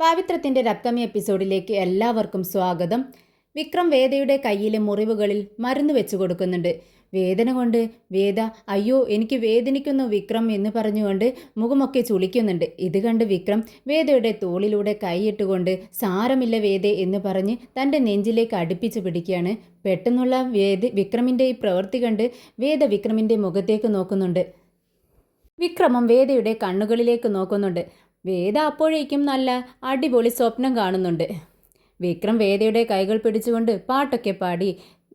പാവിത്രത്തിന്റെ രക്തമി എപ്പിസോഡിലേക്ക് എല്ലാവർക്കും സ്വാഗതം. വിക്രം വേദയുടെ കയ്യിലെ മുറിവുകളിൽ മരുന്ന് വെച്ചു കൊടുക്കുന്നുണ്ട്. വേദന കൊണ്ട് വേദ അയ്യോ എനിക്ക് വേദനിക്കുന്നു വിക്രം എന്ന് പറഞ്ഞുകൊണ്ട് മുഖമൊക്കെ ചുളിക്കുന്നുണ്ട്. ഇത് കണ്ട് വിക്രം വേദയുടെ തോളിലൂടെ കൈയിട്ടുകൊണ്ട് സാരമില്ല വേദ എന്ന് പറഞ്ഞ് തന്റെ നെഞ്ചിലേക്ക് അടുപ്പിച്ച് പിടിക്കുകയാണ്. പെട്ടെന്നുള്ള വേദ വിക്രമിന്റെ ഈ പ്രവൃത്തി കണ്ട് വേദ വിക്രമിന്റെ മുഖത്തേക്ക് നോക്കുന്നുണ്ട്. വിക്രമം വേദയുടെ കണ്ണുകളിലേക്ക് നോക്കുന്നുണ്ട്. വേദ അപ്പോഴേക്കും നല്ല അടിപൊളി സ്വപ്നം കാണുന്നുണ്ട്. വിക്രം വേദയുടെ കൈകൾ പിടിച്ചുകൊണ്ട് പാട്ടൊക്കെ പാടി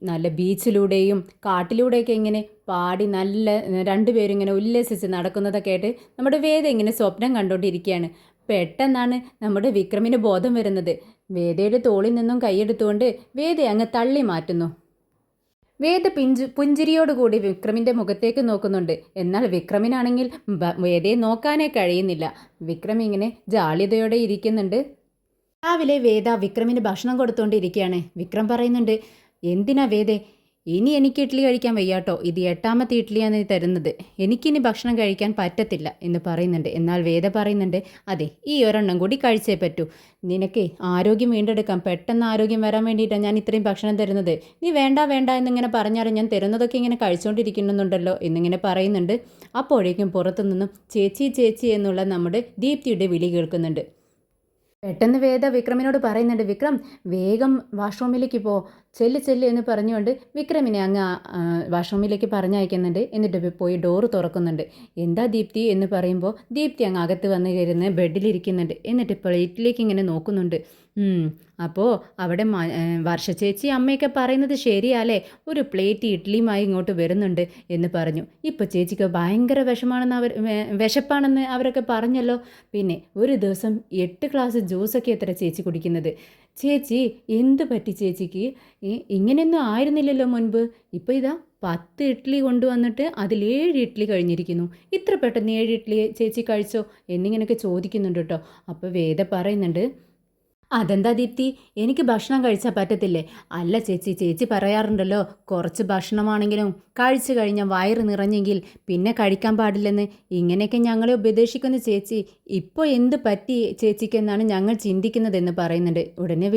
നല്ല ബീച്ചിലൂടെയും കാട്ടിലൂടെയൊക്കെ ഇങ്ങനെ പാടി നല്ല രണ്ടുപേരും ഇങ്ങനെ ഉല്ലസിച്ച് നടക്കുന്നതൊക്കെ ആയിട്ട് നമ്മുടെ വേദ ഇങ്ങനെ സ്വപ്നം കണ്ടുകൊണ്ടിരിക്കുകയാണ്. പെട്ടെന്നാണ് നമ്മുടെ വിക്രമിന് ബോധം വരുന്നത്. വേദയുടെ തോളിൽ നിന്നും കൈയെടുത്തുകൊണ്ട് വേദ അങ്ങ് തള്ളി മാറ്റുന്നു. വേദ പിഞ്ചു പുഞ്ചിരിയോടുകൂടി വിക്രമിന്റെ മുഖത്തേക്ക് നോക്കുന്നുണ്ട്. എന്നാൽ വിക്രമിനാണെങ്കിൽ വേദയെ നോക്കാനേ കഴിയുന്നില്ല. വിക്രം ഇങ്ങനെ ജാള്യതയോടെ ഇരിക്കുന്നുണ്ട്. രാവിലെ വേദ വിക്രമിന് ഭക്ഷണം കൊടുത്തുകൊണ്ടിരിക്കുകയാണ് വിക്രം പറയുന്നുണ്ട് എന്തിനാ വേദേ? ഇനി എനിക്ക് ഇഡ്ഡലി കഴിക്കാൻ വയ്യാട്ടോ. ഇത് എട്ടാമത്തെ ഇഡ്ഡലിയാണ് തരുന്നത്. എനിക്കിനി ഭക്ഷണം കഴിക്കാൻ പറ്റത്തില്ല എന്ന് പറയുന്നുണ്ട്. എന്നാൽ വേദ പറയുന്നുണ്ട് അതെ ഈ ഒരെണ്ണം കൂടി കഴിച്ചേ പറ്റൂ. നിനക്ക് ആരോഗ്യം വീണ്ടെടുക്കാം. പെട്ടെന്ന് ആരോഗ്യം വരാൻ വേണ്ടിയിട്ടാണ് ഞാൻ ഇത്രയും ഭക്ഷണം തരുന്നത്. നീ വേണ്ട വേണ്ട എന്നിങ്ങനെ പറഞ്ഞാലും ഞാൻ തരുന്നതൊക്കെ ഇങ്ങനെ കഴിച്ചുകൊണ്ടിരിക്കുന്നുണ്ടല്ലോ എന്നിങ്ങനെ പറയുന്നുണ്ട്. അപ്പോഴേക്കും പുറത്തു നിന്നും ചേച്ചി ചേച്ചി എന്നുള്ള നമ്മുടെ ദീപ്തിയുടെ വിളി കേൾക്കുന്നുണ്ട്. പെട്ടെന്ന് വേദ വിക്രമിനോട് പറയുന്നുണ്ട് വിക്രം വേഗം വാഷ്റൂമിലേക്ക് പോ. ചെല്ല് ചെല്ല് എന്ന് പറഞ്ഞുകൊണ്ട് വിക്രമിനെ അങ്ങ് വാഷ്റൂമിലേക്ക് പറഞ്ഞയക്കുന്നുണ്ട്. എന്നിട്ട് പോയി ഡോറ് തുറക്കുന്നുണ്ട്. എന്താ ദീപ്തി എന്ന് പറയുമ്പോൾ ദീപ്തി അങ്ങ് അകത്ത് വന്ന് കയറുന്ന ബെഡിലിരിക്കുന്നുണ്ട് എന്നിട്ട് പ്ലേറ്റിലേക്ക് ഇങ്ങനെ നോക്കുന്നുണ്ട്. അപ്പോൾ അവിടെ വർഷ ചേച്ചി അമ്മയൊക്കെ പറയുന്നത് ശരിയാലേ? ഒരു പ്ലേറ്റ് ഇഡ്ഡലിയുമായി ഇങ്ങോട്ട് വരുന്നുണ്ട് എന്ന് പറഞ്ഞു. ഇപ്പോൾ ചേച്ചിക്ക് ഭയങ്കര വിഷമാണെന്ന് അവർ വിശപ്പാണെന്ന് അവരൊക്കെ പറഞ്ഞല്ലോ. പിന്നെ ഒരു ദിവസം എട്ട് ഗ്ലാസ് ജ്യൂസൊക്കെ എത്ര ചേച്ചി കുടിക്കുന്നത്? ചേച്ചി എന്ത് പറ്റി ചേച്ചിക്ക്? ഇങ്ങനെയൊന്നും ആയിരുന്നില്ലല്ലോ മുൻപ്. ഇപ്പോൾ ഇതാ പത്ത് ഇഡ്ഡലി കൊണ്ടുവന്നിട്ട് അതിൽ ഏഴ് ഇഡ്ഡലി കഴിഞ്ഞിരിക്കുന്നു. ഇത്ര പെട്ടെന്ന് ഏഴ് ഇഡ്ഡലി ചേച്ചി കഴിച്ചോ എന്നിങ്ങനെയൊക്കെ ചോദിക്കുന്നുണ്ട് കേട്ടോ. അപ്പോൾ വേദ പറയുന്നുണ്ട് അതെന്താ ദീപ്തി? എനിക്ക് ഭക്ഷണം കഴിച്ചാൽ പറ്റത്തില്ലേ? അല്ല ചേച്ചി ചേച്ചി പറയാറുണ്ടല്ലോ കുറച്ച് ഭക്ഷണമാണെങ്കിലും കഴിച്ചു കഴിഞ്ഞാൽ വയറ് നിറഞ്ഞെങ്കിൽ പിന്നെ കഴിക്കാൻ പാടില്ലെന്ന്. ഇങ്ങനെയൊക്കെ ഞങ്ങളെ ഉപദേശിക്കുന്ന ചേച്ചി. ഇപ്പോൾ എന്ത് പറ്റി ചേച്ചിക്കെന്നാണ് ഞങ്ങൾ ചിന്തിക്കുന്നതെന്ന് പറയുന്നുണ്ട്. ഉടനെ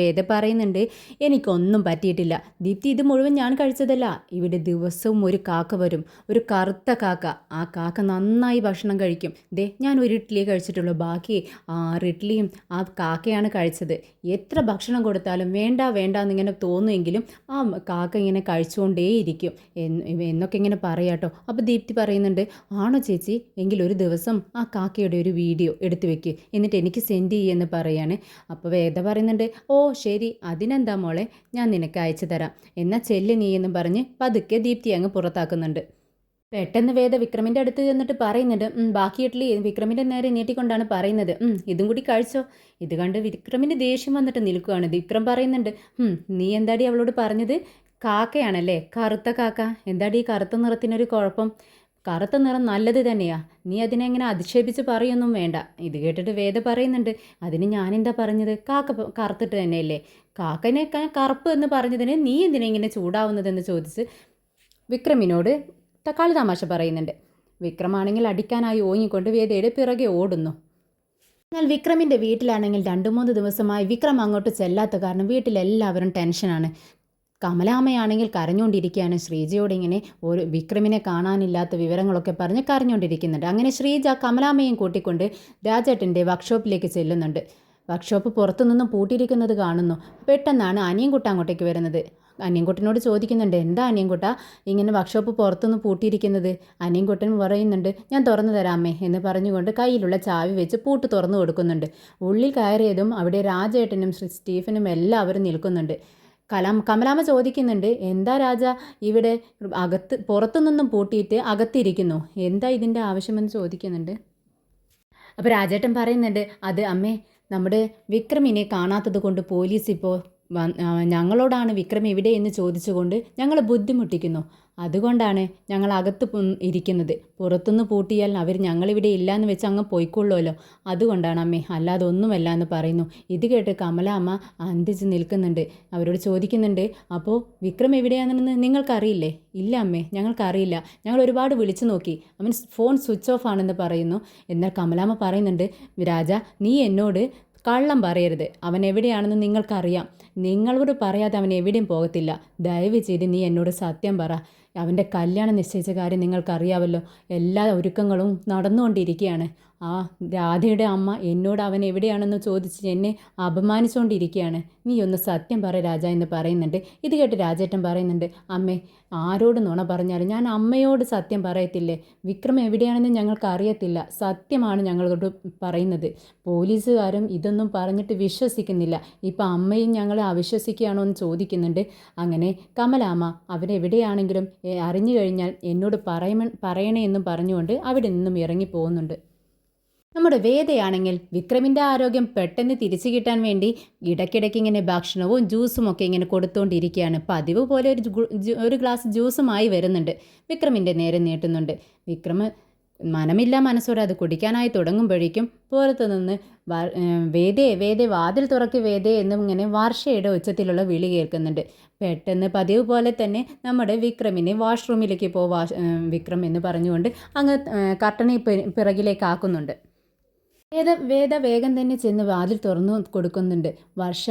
വേദ പറയുന്നുണ്ട് എനിക്കൊന്നും പറ്റിയിട്ടില്ല. ദീപ്തി ഇത് മുഴുവൻ ഞാൻ കഴിച്ചതല്ല. ഇവിടെ ദിവസവും ഒരു കാക്ക വരും. ഒരു കറുത്ത കാക്ക. ആ കാക്ക നന്നായി ഭക്ഷണം കഴിക്കും. ദേ ഞാൻ ഒരു ഇഡ്ഡലിയെ കഴിച്ചിട്ടുള്ളൂ. ബാക്കി ആറ് ഇഡ്ഡലിയും ആ കാക്കയാണ് കഴിച്ചത്. എത്ര ഭക്ഷണം കൊടുത്താലും വേണ്ട വേണ്ട എന്നിങ്ങനെ തോന്നുമെങ്കിലും ആ കാക്ക ഇങ്ങനെ കഴിച്ചുകൊണ്ടേയിരിക്കും എന്ന് എന്നൊക്കെ ഇങ്ങനെ പറയാട്ടോ അപ്പോൾ ദീപ്തി പറയുന്നുണ്ട് ആണോ ചേച്ചി എങ്കിൽ ഒരു ദിവസം ആ കാക്കയുടെ ഒരു വീഡിയോ എടുത്തു വെക്ക്. എന്നിട്ട് എനിക്ക് സെൻഡ് ചെയ്യുമെന്ന് പറയാണ്. അപ്പോൾ വേദ പറയുന്നുണ്ട് ഓ ശരി അതിനെന്താ മോളെ? ഞാൻ നിനക്ക് അയച്ചു തരാം. എന്നാൽ ചെല്ല് നീ എന്ന് പറഞ്ഞ് പതുക്കെ ദീപ്തി അങ്ങ് പുറത്താക്കുന്നുണ്ട്. പെട്ടെന്ന് വേദ വിക്രമിന്റെ അടുത്ത് ചെന്നിട്ട് പറയുന്നുണ്ട് "ഉം, ബാക്കി ഇഡ്ഡലി വിക്രമിന്റെ നേരെ നീട്ടിക്കൊണ്ടാണ് പറയുന്നത്. "ഉം, ഇതും കൂടി കഴിച്ചോ. ഇത് കണ്ട് വിക്രമിന്റെ ദേഷ്യം വന്നിട്ട് നിൽക്കുകയാണ്. വിക്രം പറയുന്നുണ്ട് "ഉം, നീ എന്താടി അവളോട് പറഞ്ഞത്? കാക്കയാണല്ലേ? കറുത്ത കാക്ക. എന്താടി ഈ കറുത്ത നിറത്തിനൊരു കുഴപ്പം? കറുത്ത നിറം നല്ലത് തന്നെയാ. നീ അതിനെങ്ങനെ അധിക്ഷേപിച്ച് പറയൊന്നും വേണ്ട. ഇത് കേട്ടിട്ട് വേദ പറയുന്നുണ്ട് അതിന് ഞാനെന്താ പറഞ്ഞത്? കാക്ക കറുത്തിട്ട് തന്നെയല്ലേ? കാക്കനെ കറുപ്പ് എന്ന് പറഞ്ഞതിന് നീ എന്തിനാ ഇങ്ങനെ ചൂടാവുന്നതെന്ന് ചോദിച്ച് വിക്രമിനോട് തക്കാളി തമാശ പറയുന്നുണ്ട്. വിക്രമാണെങ്കിൽ അടിക്കാനായി ഓങ്ങിക്കൊണ്ട് വേദയുടെ പിറകെ ഓടുന്നു. എന്നാൽ വിക്രമിന്റെ വീട്ടിലാണെങ്കിൽ രണ്ട് മൂന്ന് ദിവസമായി വിക്രം അങ്ങോട്ട് ചെല്ലാത്ത കാരണം വീട്ടിലെല്ലാവരും ടെൻഷനാണ്. കമലാമ്മയാണെങ്കിൽ കരഞ്ഞുകൊണ്ടിരിക്കുകയാണ്. ശ്രീജയോട് ഇങ്ങനെ ഒരു വിക്രമിനെ കാണാനില്ലാത്ത വിവരങ്ങളൊക്കെ പറഞ്ഞ് കരഞ്ഞുകൊണ്ടിരിക്കുന്നുണ്ട്. അങ്ങനെ ശ്രീജ കമലാമ്മയും കൂട്ടിക്കൊണ്ട് രാജേട്ടന്റെ വർക്ക്ഷോപ്പിലേക്ക് ചെല്ലുന്നുണ്ട്. വർക്ക്ഷോപ്പ് പുറത്തുനിന്നും പൂട്ടിയിരിക്കുന്നത് കാണുന്നു. പെട്ടെന്നാണ് അനിയും അങ്ങോട്ടേക്ക് വരുന്നത്. അനിയൻകുട്ടനോട് ചോദിക്കുന്നുണ്ട് എന്താ അനിയൻകുട്ട ഇങ്ങനെ വർക്ക്ഷോപ്പ് പുറത്തുനിന്ന് പൂട്ടിയിരിക്കുന്നത്? അനിയൻകുട്ടൻ പറയുന്നുണ്ട് ഞാൻ തുറന്നു തരാമേ എന്ന് പറഞ്ഞുകൊണ്ട് കയ്യിലുള്ള ചാവി വെച്ച് പൂട്ട് തുറന്നു കൊടുക്കുന്നുണ്ട്. ഉള്ളിൽ കയറിയതും അവിടെ രാജേട്ടനും ശ്രീ സ്റ്റീഫനും എല്ലാവരും നിൽക്കുന്നുണ്ട്. കലാം കമലാമ്മ ചോദിക്കുന്നുണ്ട് എന്താ രാജ ഇവിടെ അകത്ത് പുറത്തുനിന്നും പൂട്ടിയിട്ട് അകത്തിരിക്കുന്നു? എന്താ ഇതിന്റെ ആവശ്യമെന്ന് ചോദിക്കുന്നുണ്ട്. അപ്പോൾ രാജേട്ടൻ പറയുന്നുണ്ട് അത് അമ്മേ നമ്മുടെ വിക്രമിനെ കാണാത്തത് കൊണ്ട് പോലീസ് ഇപ്പോൾ ഞങ്ങളോടാണ് വിക്രം എവിടെ എന്ന് ചോദിച്ചുകൊണ്ട് ഞങ്ങളെ ബുദ്ധിമുട്ടിക്കുന്നു. അതുകൊണ്ടാണ് ഞങ്ങൾ അകത്ത് ഇരിക്കുന്നത്. പുറത്തുനിന്ന് പൂട്ടിയാൽ അവർ ഞങ്ങളിവിടെ ഇല്ലയെന്ന് വെച്ച് അങ്ങ് പോയിക്കൊള്ളുമല്ലോ അതുകൊണ്ടാണ് അമ്മേ അല്ലാതെ ഒന്നുമല്ല എന്ന് പറയുന്നു. ഇത് കേട്ട് കമല അമ്മ അന്തിച്ച് നിൽക്കുന്നുണ്ട്. അവരോട് ചോദിക്കുന്നുണ്ട് അപ്പോൾ വിക്രം എവിടെയാണെന്ന് നിങ്ങൾക്കറിയില്ലേ? ഇല്ല അമ്മേ ഞങ്ങൾക്കറിയില്ല. ഞങ്ങൾ ഒരുപാട് വിളിച്ചു നോക്കി. അവൻ ഫോൺ സ്വിച്ച് ഓഫ് ആണെന്ന് പറയുന്നു. എന്നാൽ കമലാമ്മ പറയുന്നുണ്ട് രാജ നീ എന്നോട് കള്ളം പറയരുത്. അവൻ എവിടെയാണെന്ന് നിങ്ങൾക്കറിയാം. നിങ്ങളോട് പറയാതെ അവൻ എവിടെയും പോകത്തില്ല. ദയവ് ചെയ്ത് നീ എന്നോട് സത്യം പറ. അവന്റെ കല്യാണം നിശ്ചയിച്ച കാര്യം നിങ്ങൾക്കറിയാമല്ലോ എല്ലാ ഒരുക്കങ്ങളും നടന്നുകൊണ്ടിരിക്കുകയാണ്. ആ രാധയുടെ അമ്മ എന്നോട് അവൻ എവിടെയാണെന്ന് ചോദിച്ച് എന്നെ അപമാനിച്ചുകൊണ്ടിരിക്കുകയാണ് നീ ഒന്ന് സത്യം പറ രാജ എന്ന് പറയുന്നുണ്ട്. ഇത് കേട്ട് രാജേട്ടൻ പറയുന്നുണ്ട് അമ്മേ ആരോട് നുണ പറഞ്ഞാലും ഞാൻ അമ്മയോട് സത്യം പറയത്തില്ലേ? വിക്രം എവിടെയാണെന്ന് ഞങ്ങൾക്ക് അറിയത്തില്ല. സത്യമാണ് ഞങ്ങളോട് പറയുന്നത്. പോലീസുകാരും ഇതൊന്നും പറഞ്ഞിട്ട് വിശ്വസിക്കുന്നില്ല. ഇപ്പം അമ്മയും ഞങ്ങളെ അവിശ്വസിക്കുകയാണോ എന്ന് ചോദിക്കുന്നുണ്ട്. അങ്ങനെ കമലാമ്മ അവരെവിടെയാണെങ്കിലും അറിഞ്ഞു കഴിഞ്ഞാൽ എന്നോട് പറയമ പറയണേ എന്നും പറഞ്ഞുകൊണ്ട് അവിടെ നിന്നും ഇറങ്ങി പോകുന്നുണ്ട്. നമ്മുടെ വേദയാണെങ്കിൽ വിക്രമിന്റെ ആരോഗ്യം പെട്ടെന്ന് തിരിച്ചു കിട്ടാൻ വേണ്ടി ഇടയ്ക്കിടയ്ക്ക് ഇങ്ങനെ ഭക്ഷണവും ജ്യൂസും ഒക്കെ ഇങ്ങനെ കൊടുത്തുകൊണ്ടിരിക്കുകയാണ് പതിവ് പോലെ ഒരു ഒരു ഗ്ലാസ് ജ്യൂസുമായി വരുന്നുണ്ട്. വിക്രമിന്റെ നേരെ നീട്ടുന്നുണ്ട്. വിക്രമ് മനമില്ല മനസ്സോടെ അത് കുടിക്കാനായി തുടങ്ങുമ്പോഴേക്കും പുറത്തു നിന്ന് വേദേ വേദേ വാതിൽ തുറക്ക് വേദേ എന്നും ഇങ്ങനെ വർഷയുടെ ഉച്ചത്തിലുള്ള വിളി കേൾക്കുന്നുണ്ട്. പെട്ടെന്ന് പതിവ് പോലെ തന്നെ നമ്മുടെ വിക്രമിനെ വാഷ്റൂമിലേക്ക് പോ വിക്രം എന്ന് പറഞ്ഞുകൊണ്ട് അങ്ങ് കർട്ടനെ പിറകിലേക്ക് ആക്കുന്നുണ്ട്. വേദ വേദ വേഗം തന്നെ ചെന്ന് വാതിൽ തുറന്നു കൊടുക്കുന്നുണ്ട്. വർഷ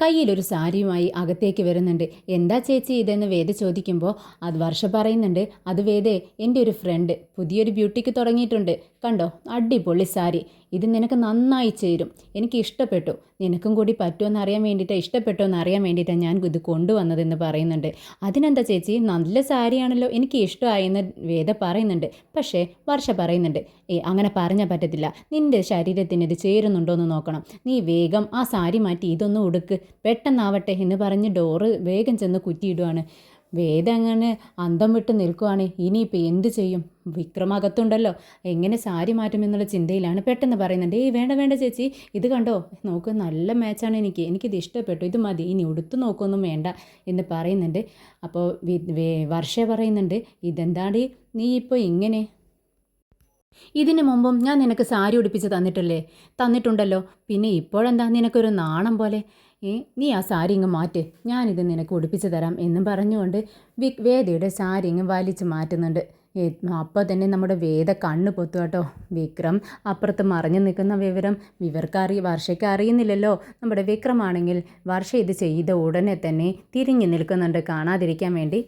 കയ്യിലൊരു സാരിയുമായി അകത്തേക്ക് വരുന്നുണ്ട്. എന്താ ചേച്ചി ഇതെന്ന് വേദ ചോദിക്കുമ്പോൾ അത് വർഷ പറയുന്നുണ്ട്. അത് വേദേ എന്റെ ഒരു ഫ്രണ്ട് പുതിയൊരു ബ്യൂട്ടിക്ക് തുടങ്ങിയിട്ടുണ്ട്. കണ്ടോ? അടിപൊളി സാരി. ഇത് നിനക്ക് നന്നായി ചേരും. എനിക്ക് ഇഷ്ടപ്പെട്ടു. നിനക്കും കൂടി പറ്റുമെന്ന് അറിയാൻ വേണ്ടിയിട്ട് ഇഷ്ടപ്പെട്ടോ എന്ന് അറിയാൻ വേണ്ടിയിട്ടാണ് ഞാൻ ഇത് കൊണ്ടുവന്നതെന്ന് പറയുന്നുണ്ട്. അതിനെന്താ ചേച്ചി? നല്ല സാരിയാണല്ലോ. എനിക്ക് ഇഷ്ടമായെന്ന് വേദ പറയുന്നുണ്ട്. പക്ഷേ വർഷ പറയുന്നുണ്ട്. ഏ അങ്ങനെ പറഞ്ഞാൽ പറ്റത്തില്ല. നിന്റെ ശരീരത്തിന് ഇത് ചേരുന്നുണ്ടോ എന്ന് നോക്കണം. നീ വേഗം ആ സാരി മാറ്റി ഇതൊന്ന് ഉടുക്ക്. പെട്ടെന്നാവട്ടെ എന്ന് പറഞ്ഞ് ഡോറ് വേഗം ചെന്ന് കുറ്റിയിടുവാണ്. വേദ അങ്ങനെ അന്തം വിട്ട് നിൽക്കുവാണ്. ഇനിയിപ്പോൾ എന്ത് ചെയ്യും? വിക്രമകത്തുണ്ടല്ലോ. എങ്ങനെ സാരി മാറ്റുമെന്നുള്ള ചിന്തയിലാണ് പെട്ടെന്ന് പറയുന്നുണ്ട് ഏയ് വേണ്ട വേണ്ട ചേച്ചി. ഇത് കണ്ടോ? നോക്ക് നല്ല മാച്ചാണ് എനിക്ക്. എനിക്കിത് ഇഷ്ടപ്പെട്ടു. ഇത് മതി. ഇനി ഉടുത്തു നോക്കൊന്നും വേണ്ട എന്ന് പറയുന്നുണ്ട്. അപ്പോൾ വർഷ പറയുന്നുണ്ട്. ഇതെന്താടി നീ ഇപ്പോൾ ഇങ്ങനെ? ഇതിനു മുമ്പും ഞാൻ നിനക്ക് സാരി ഉടുപ്പിച്ച് തന്നിട്ടല്ലേ? തന്നിട്ടുണ്ടല്ലോ. പിന്നെ ഇപ്പോഴെന്താ നിനക്കൊരു നാണം പോലെ? നീ ആ സാരി ഇങ്ങ് മാറ്റ്. ഞാനിത് നിനക്ക് ഉടുപ്പിച്ച് തരാം എന്നും പറഞ്ഞുകൊണ്ട് വി വേദയുടെ സാരി ഇങ്ങ് വലിച്ച് മാറ്റുന്നുണ്ട്. അപ്പോൾ തന്നെ നമ്മുടെ വേദ കണ്ണ് പൊത്തു കേട്ടോ. വിക്രം അപ്പുറത്ത് മറിഞ്ഞു നിൽക്കുന്ന വിവരം ഇവർക്ക് അറിയ വർഷയ്ക്ക് അറിയുന്നില്ലല്ലോ. നമ്മുടെ വിക്രമാണെങ്കിൽ വർഷ ഇത് ചെയ്ത ഉടനെ തന്നെ തിരിഞ്ഞു നിൽക്കുന്നുണ്ട്. കാണാതിരിക്കാൻ വേണ്ടി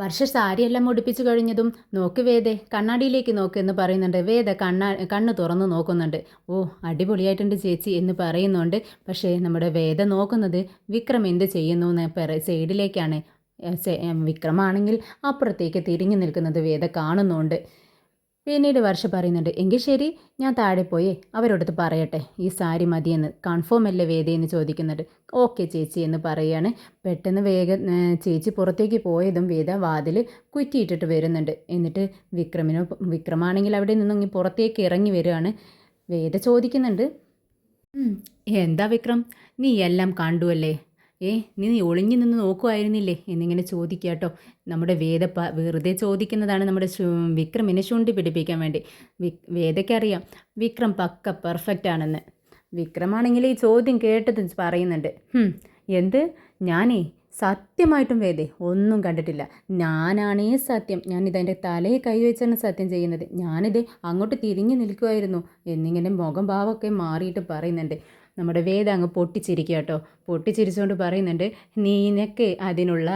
വർഷ സാരിയെല്ലാം ഉടുപ്പിച്ചു കഴിഞ്ഞതും നോക്ക് വേദേ കണ്ണാടിയിലേക്ക് നോക്ക് എന്ന് പറയുന്നുണ്ട്. വേദ കണ്ണാ കണ്ണ് തുറന്ന് നോക്കുന്നുണ്ട്. ഓ അടിപൊളിയായിട്ടുണ്ട് ചേച്ചി എന്ന് പറയുന്നുണ്ട്. പക്ഷേ നമ്മുടെ വേദ നോക്കുന്നത് വിക്രം എന്ത് ചെയ്യുന്നു എന്ന് പറ സൈഡിലേക്കാണ്. വിക്രമാണെങ്കിൽ അപ്പുറത്തേക്ക് തിരിഞ്ഞു നിൽക്കുന്നത് വേദ കാണുന്നുണ്ട്. പിന്നീട് വർഷ പറയുന്നുണ്ട് എങ്കിൽ ശരി ഞാൻ താഴെ പോയി അവരോടത്ത് പറയട്ടെ. ഈ സാരി മതിയെന്ന് കൺഫേം അല്ലേ വേദ എന്ന് ചോദിക്കുന്നുണ്ട്. ഓക്കെ ചേച്ചി എന്ന് പറയാണ് പെട്ടെന്ന് വേഗം ചേച്ചി പുറത്തേക്ക് പോയതും വേദ വാതിൽ കുറ്റിയിട്ടിട്ട് വരുന്നുണ്ട്. എന്നിട്ട് വിക്രമിനോ വിക്രമാണെങ്കിൽ അവിടെ നിന്നും പുറത്തേക്ക് ഇറങ്ങി വരികയാണ്. വേദ ചോദിക്കുന്നുണ്ട് "ഉം, എന്താ വിക്രം? നീ എല്ലാം കണ്ടുവല്ലേ? ഏ നീ ഒളിഞ്ഞു നിന്ന് നോക്കുമായിരുന്നില്ലേ എന്നിങ്ങനെ ചോദിക്കുക കേട്ടോ. നമ്മുടെ വേദ വെറുതെ ചോദിക്കുന്നതാണ് നമ്മുടെ വിക്രമിനെ ചൂണ്ടി പിടിപ്പിക്കാൻ വേണ്ടി. വി വേദയ്ക്കറിയാം വിക്രം പക്ക പെർഫെക്റ്റ് ആണെന്ന്. വിക്രമാണെങ്കിൽ ഈ ചോദ്യം കേട്ടത് പറയുന്നുണ്ട്. എന്ത്? ഞാനേ സത്യമായിട്ടും വേദേ ഒന്നും കണ്ടിട്ടില്ല. ഞാനാണേ സത്യം. ഞാനിത് എന്റെ തലയിൽ കൈവച്ചാണ് സത്യം ചെയ്യുന്നത്. ഞാനിത് അങ്ങോട്ട് തിരിഞ്ഞു നിൽക്കുമായിരുന്നു എന്നിങ്ങനെ മുഖം ഭാവമൊക്കെ മാറിയിട്ട് പറയുന്നുണ്ട്. നമ്മുടെ വേദ അങ്ങ് പൊട്ടിച്ചിരിക്കുക കേട്ടോ. പൊട്ടിച്ചിരിച്ചുകൊണ്ട് പറയുന്നുണ്ട് നിനക്ക് അതിനുള്ള